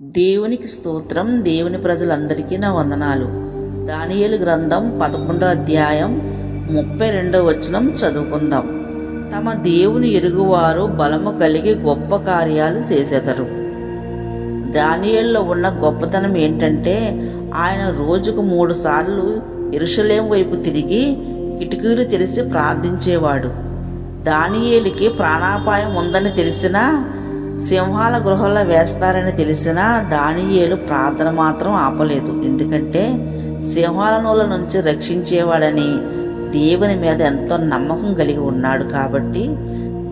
దేవునికి స్తోత్రం దేవుని ప్రజలందరికీ నా వందనాలు. దానియేలు గ్రంథం పదకొండో అధ్యాయం ముప్పై రెండో వచనం చదువుకుందాం. తమ దేవుని ఎరుగువారు బలము కలిగి గొప్ప కార్యాలు చేసేదరు. దానియేల్లో ఉన్న గొప్పతనం ఏంటంటే ఆయన రోజుకు మూడు సార్లు ఇరుషలేం వైపు తిరిగి కిటికీలు తెరిచి ప్రార్థించేవాడు. దానియేలికి ప్రాణాపాయం ఉందని తెలిసినా సింహాల గృహంలో వేస్తారని తెలిసినా దానియేలు ప్రార్థన మాత్రం ఆపలేదు. ఎందుకంటే సింహాల నూల నుంచి రక్షించేవాడని దేవుని మీద ఎంతో నమ్మకం కలిగి ఉన్నాడు కాబట్టి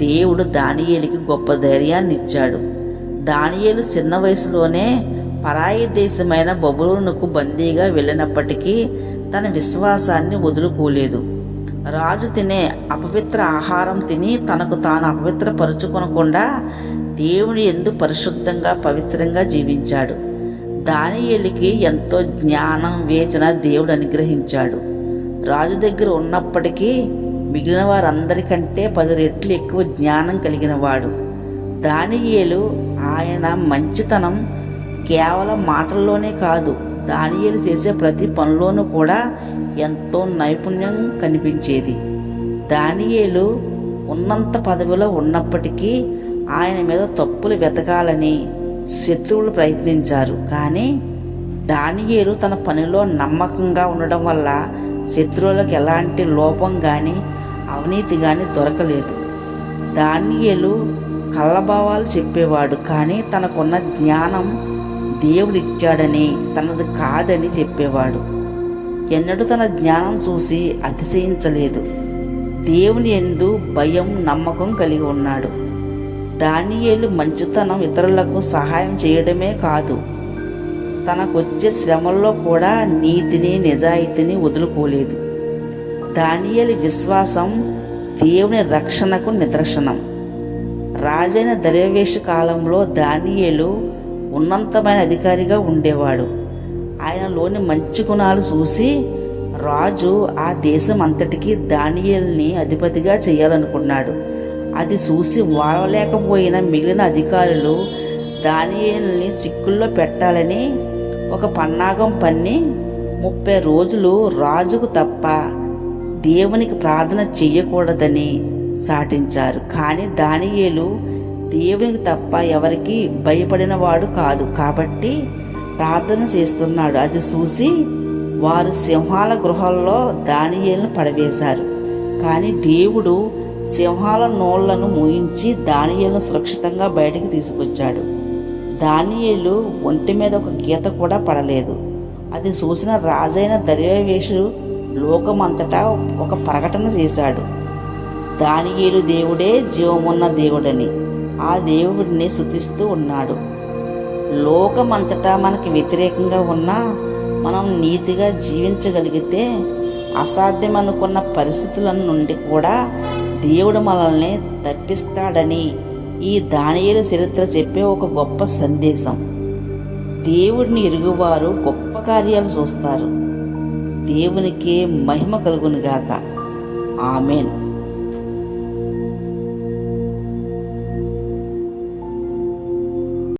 దేవుడు దానియేలికి గొప్ప ధైర్యాన్ని ఇచ్చాడు. దానియేలు చిన్న వయసులోనే పరాయి దేశమైన బబులోనుకు బందీగా వెళ్ళినప్పటికీ తన విశ్వాసాన్ని వదులుకోలేదు. రాజు తినే అపవిత్ర ఆహారం తిని తనకు తాను అపవిత్రపరుచుకొనకుండా దేవుని ఎందు పరిశుద్ధంగా పవిత్రంగా జీవించాడు. దానియేలుకి ఎంతో జ్ఞానం వేచన దేవుడు అనుగ్రహించాడు. రాజు దగ్గర ఉన్నప్పటికీ మిగిలిన వారందరికంటే పది రెట్లు ఎక్కువ జ్ఞానం కలిగిన వాడు దానియేలు ఆయన మంచితనం కేవలం మాటల్లోనే కాదు దానియేలు చేసే ప్రతి పనిలోనూ కూడా ఎంతో నైపుణ్యం కనిపించేది. దానియేలు ఉన్నంత పదవిలో ఉన్నప్పటికీ ఆయన మీద తప్పులు వెతకాలని శత్రువులు ప్రయత్నించారు. కానీ దానియేలు తన పనిలో నమ్మకంగా ఉండడం వల్ల శత్రువులకు ఎలాంటి లోపం కానీ అవినీతి కానీ దొరకలేదు. దానియేలు కళ్ళభావాలు చెప్పేవాడు. కానీ తనకున్న జ్ఞానం దేవుడిచ్చాడని తనది కాదని చెప్పేవాడు. ఎన్నడూ తన జ్ఞానం చూసి అతిశయించలేదు. దేవుని ఎందు భయం నమ్మకం కలిగి ఉన్నాడు. దానియేలు మంచితనం ఇతరులకు సహాయం చేయడమే కాదు తనకొచ్చే శ్రమల్లో కూడా నీతిని నిజాయితీని వదులుకోలేదు. దానియలి విశ్వాసం దేవుని రక్షణకు నిదర్శనం. రాజైన దర్యవేష కాలంలో దానియేలు ఉన్నతమైన అధికారిగా ఉండేవాడు. ఆయనలోని మంచి గుణాలు చూసి రాజు ఆ దేశం అంతటికీ దానియల్ని అధిపతిగా చేయాలనుకున్నాడు. అది చూసి వాడలేకపోయిన మిగిలిన అధికారులు దానియేల్ని చిక్కుల్లో పెట్టాలని ఒక పన్నాగం పన్ని ముప్పై రోజులు రాజుకు తప్ప దేవునికి ప్రార్థన చేయకూడదని సాటించారు. కానీ దానియేలు దేవునికి తప్ప ఎవరికి భయపడినవాడు కాదు. కాబట్టి ప్రార్థన చేస్తున్నాడు. అది చూసి వారు సింహాల గృహాల్లో దానియేలను పడవేశారు. కానీ దేవుడు సింహాల నోళ్ళను మూయించి దానియేలను సురక్షితంగా బయటికి తీసుకొచ్చాడు. దానియేలు ఒంటి మీద ఒక గీత కూడా పడలేదు. అది చూసిన రాజైన దర్యావేషు లోకమంతటా ఒక ప్రకటన చేశాడు. దానియేలు దేవుడే జీవమున్న దేవుడని ఆ దేవుడిని శుతిస్తూ ఉన్నాడు. లోకమంతటా మనకి వ్యతిరేకంగా ఉన్నా మనం నీతిగా జీవించగలిగితే అసాధ్యం అనుకున్న పరిస్థితుల నుండి కూడా దేవుడు మనల్ని తప్పిస్తాడని ఈ దానియలు చరిత్ర చెప్పే ఒక గొప్ప సందేశం. దేవుడిని ఎరుగువారు గొప్ప కార్యాలు చూస్తారు. దేవునికే మహిమ కలుగునుగాక. ఆమెన్.